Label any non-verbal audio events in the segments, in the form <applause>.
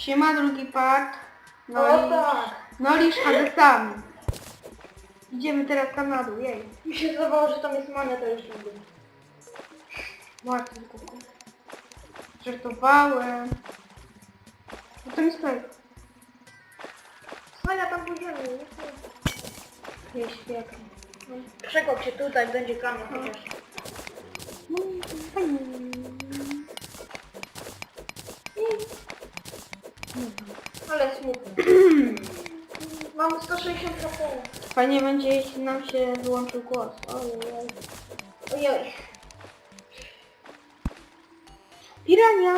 Siema, drugi part. No O i... tak. No i. Idziemy teraz tam na dół, jej. Mi się zdawało, że tam jest mania, to już lubię. Martin kuku. Żartowałem. No to mi stoi. Słuchaj, tam pójdziemy, nie? Jest świetnie. Przekop się tutaj, będzie kamień chociaż. No, fajnie. Ale smutno. <clears throat> Mam 160 HP. Fajnie będzie, jeśli nam się wyłączył głos. Ojej. Ojej. Pirania!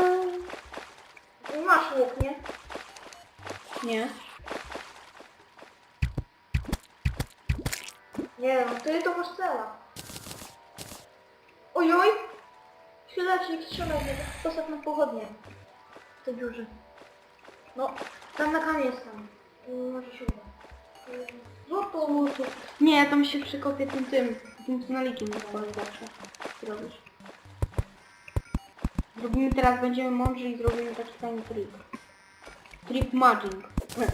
Masz łuk, nie? Nie. Nie no, ty to masz cela. Ojoj! Strzelaj mnie. Postaw na pochodnie. W tej dziurze. No, tam na kamień jest tam. Może się uda. Złoto, złoto. Nie, tam się przekopię tym tym, tym tunelikiem pan zawsze robisz. Zrobimy teraz, będziemy mądrzy i zrobimy taki fajny trik. Trip magic. Cztery.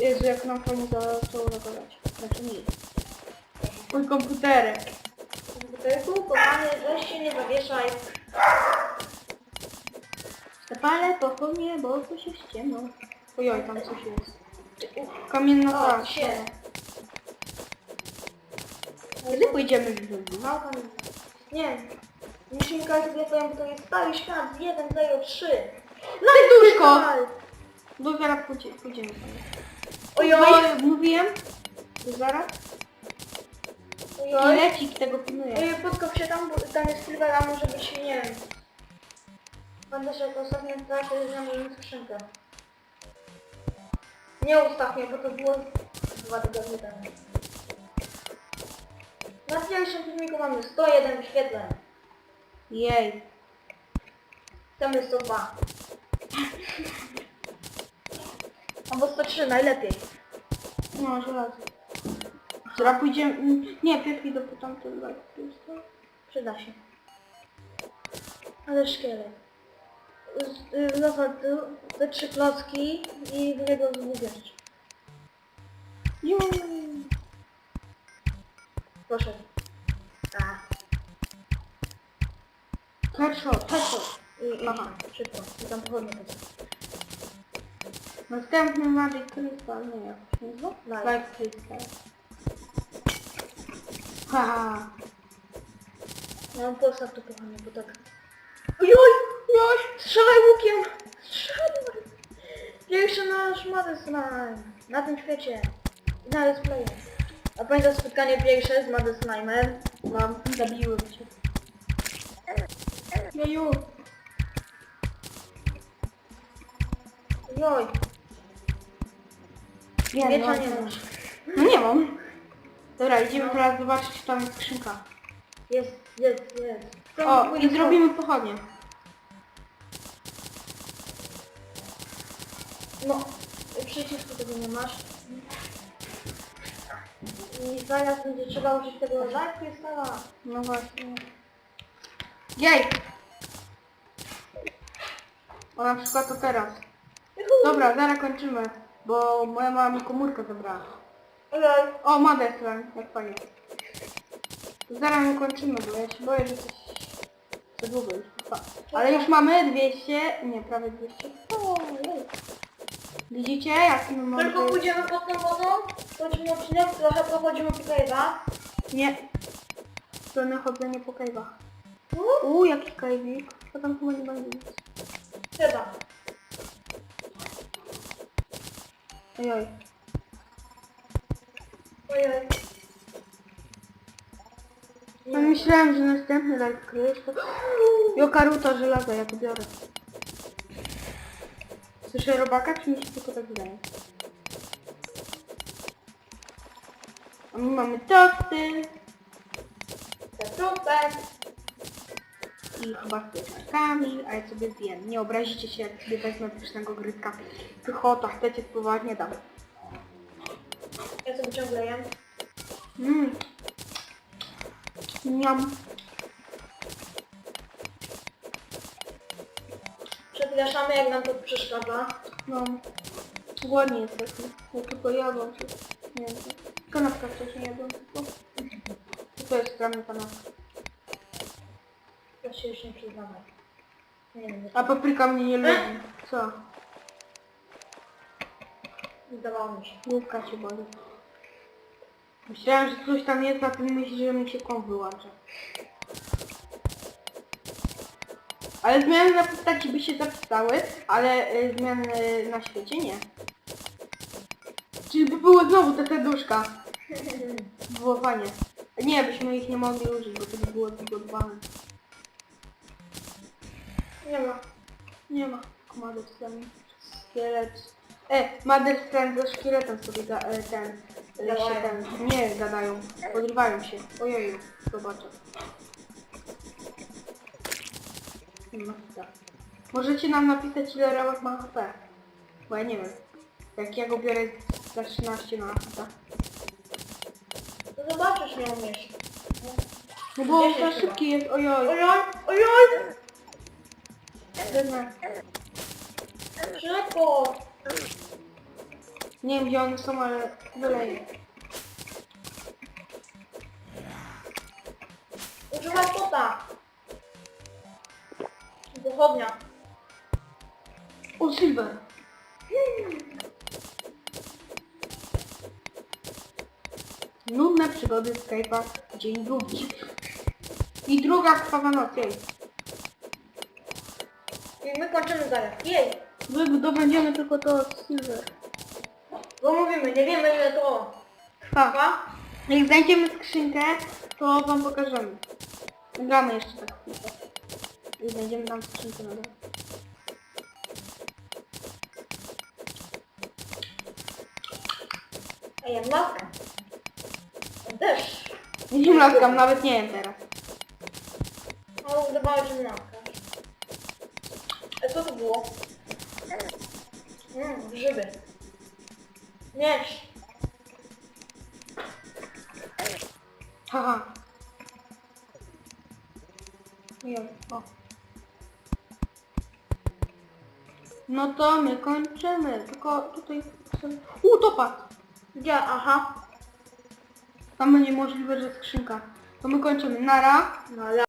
Jezu, jak nam fajnie zaczęło zagadać. Znaczy nie. Mój komputerek. Butelku, kochany, weź się nie zawieszaj. Zapalę pochodnie, bo to się ściemno. Ojoj, tam coś jest. Kamienna O, się. Kiedy pójdziemy w drugi? Małpa nie. Nie. Musimy każdy powiem, bo to jest cały świat z 1, 0, 3. Serduszko! Do zaraz pójdzie, pójdziemy sobie. Ojoj! Ojoj, mówiłem? Do zaraz? I Ojoj! lecik tego pilnuje. Ojej, podkop się tam, bo tam jest Silvera, może być, nie wiem. Będę się jak ostatnio teraz znamy skrzynkę. Nie ostatnio, bo to było dwa tygodnie temu. Na pierwszym filmiku mamy 101 wyświetleń. Jej. Tam jest 102. Albo 103, najlepiej. No, żelazo. Zaraz pójdziemy... mm, Nie, pierw idę po tamten live. tu jest to. Przyda się. Ale szkielet. Z- y, Zobacz, tu- te trzy klocki i w niego zgubiesz. Juuu. Poszedł. A. Headshot, headshot. I, i Aha. szybko. I tam pochodnie też. Następny Magic Crystal, nie jak się nazywa? Light. Crystal. Haha. No postaw tu kochanie, bo tak... Ojoj! Strzelaj łukiem! Strzelaj! Pierwszy nasz Mother Slime. Na tym świecie. I na displayu. A pamiętasz spotkanie pierwsze z Mother Slime'em? Mam, zabiłem cię. Joju. Ojoj! Nie, Miecza no, nie to- masz. No nie mam. Dobra, idziemy teraz zobaczyć, czy tam jest skrzynka. Jest, jest, jest. O, pójdę i zrobimy pochodnie. No, przycisku tego nie masz. I zaraz będzie trzeba użyć tego live krystala. No właśnie. Jej! O, na przykład to teraz. Dobra, zaraz kończymy, bo moja mama mi komórkę zabrała. O, ma deslan, jak fajnie. To zaraz my kończymy, bo ja się boję, że coś za długo już. Ale już mamy 200, nie, prawie 200. O. Widzicie, jak my mamy... Tylko pójdziemy pod tą wodą, chodzimy odcinek, trochę pochodzimy po cave'a. Nie. Stronę chodzenie po kajwach. No, Uuu, jaki kajwik. To tam chyba nie będzie nic. chyba. Ojoj. Ojoj. No myślałem, że następny live kryjesz to... Jokaruta żelaza, ja to biorę. Słyszę robaka, czy mi się tylko tak wydaje? A my mamy tosty Te super. i chyba z pieczarkami, a ja sobie zjem. Nie obrazicie się, jak sobie wezmę pysznego gryzka. Pychota, chcecie spróbować? Nie dam. Ja sobie ciągle jem. Mmm. Niam. Zgaszamy, jak nam to przeszkadza. No. Głodni jesteśmy. Ja tylko jadłam się. Nie wiem. Kanapka wcześniej jadłam tylko. I to jest dla mnie kanapka. Ja się już nie przyznawaj. Nie wiem, A papryka mnie nie lubi. Co? zdawało mi się. Główka się boli. Myślałem, że coś tam jest, a ty myślisz, że mi się kom wyłącza. Ale zmiany na postaci by się zapisały, ale y, zmiany na świecie nie. Czyli by były znowu te serduszka. Było fajnie. Nie, byśmy ich nie mogli użyć, bo to by było zbudowane. Nie ma. Nie ma. Mother Friend. Szkielet. E, Mother Friend ze szkieletem sobie ga, e, ten, e, się ten, nie gadają, podrywają się. Ojeju, zobaczę. No. Możecie nam napisać ile Rałek ma HP. Bo ja nie wiem. Jak ja go biorę za 13 na HP. To zobaczysz, nie umiesz. No bo Dziesięć za szybki jest, ojoj. Ojoj, ojoj! Wezmę. Szybko! Nie wiem gdzie one są, ale wyleję. Używaj pota! Pochodnia. O, Silver. Nudne przygody Skype'a, dzień drugi. I druga krwawa noc, jej. I my kończymy zaraz. Jej! My dobędziemy tylko to Silver. Bo mówimy, nie wiemy ile to Trwa. trwa. Jak znajdziemy skrzynkę, to wam pokażemy. Gramy jeszcze tak. I znajdziemy tam skrzynkę na dole. A ja laska. On też. Nie laskam, nawet nie wiem teraz. Ale udawało, że laska. A co to było? Mmm, grzyby. Miecz. Haha. Jej, o. No to my kończymy, tylko tutaj... U, topaz! Gdzie? Aha. Tam będzie możliwe, że skrzynka. To my kończymy. Nara. Ale